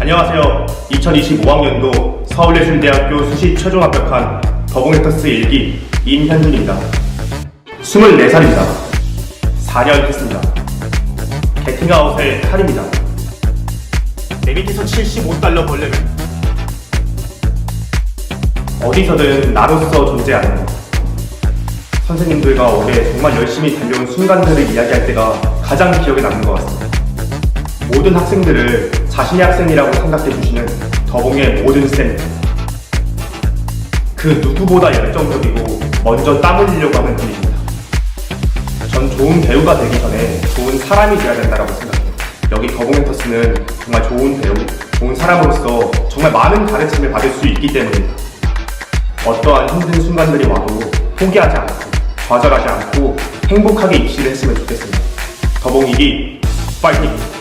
안녕하세요. 2025학년도 서울예술대학교 수시 최종 합격한 더봉에터스 1기 임현준입니다. 24살입니다. 4년 했습니다. 게팅아웃의 탈입니다. 내 밑에서 75달러 벌려면 어디서든 나로서 존재하는 것. 선생님들과 올해 정말 열심히 달려온 순간들을 이야기할 때가 가장 기억에 남는 것 같습니다. 모든 학생들을 자신의 학생이라고 생각해 주시는 더봉의 모든 쌤. 그 누구보다 열정적이고 먼저 땀 흘리려고 하는 분이십니다. 전 좋은 배우가 되기 전에 좋은 사람이 되어야 된다고 생각해요. 여기 더봉엔터스는 정말 좋은 배우, 좋은 사람으로서 정말 많은 가르침을 받을 수 있기 때문입니다. 어떠한 힘든 순간들이 와도 포기하지 않고 좌절하지 않고 행복하게 입시를 했으면 좋겠습니다. 더봉이기 파이팅!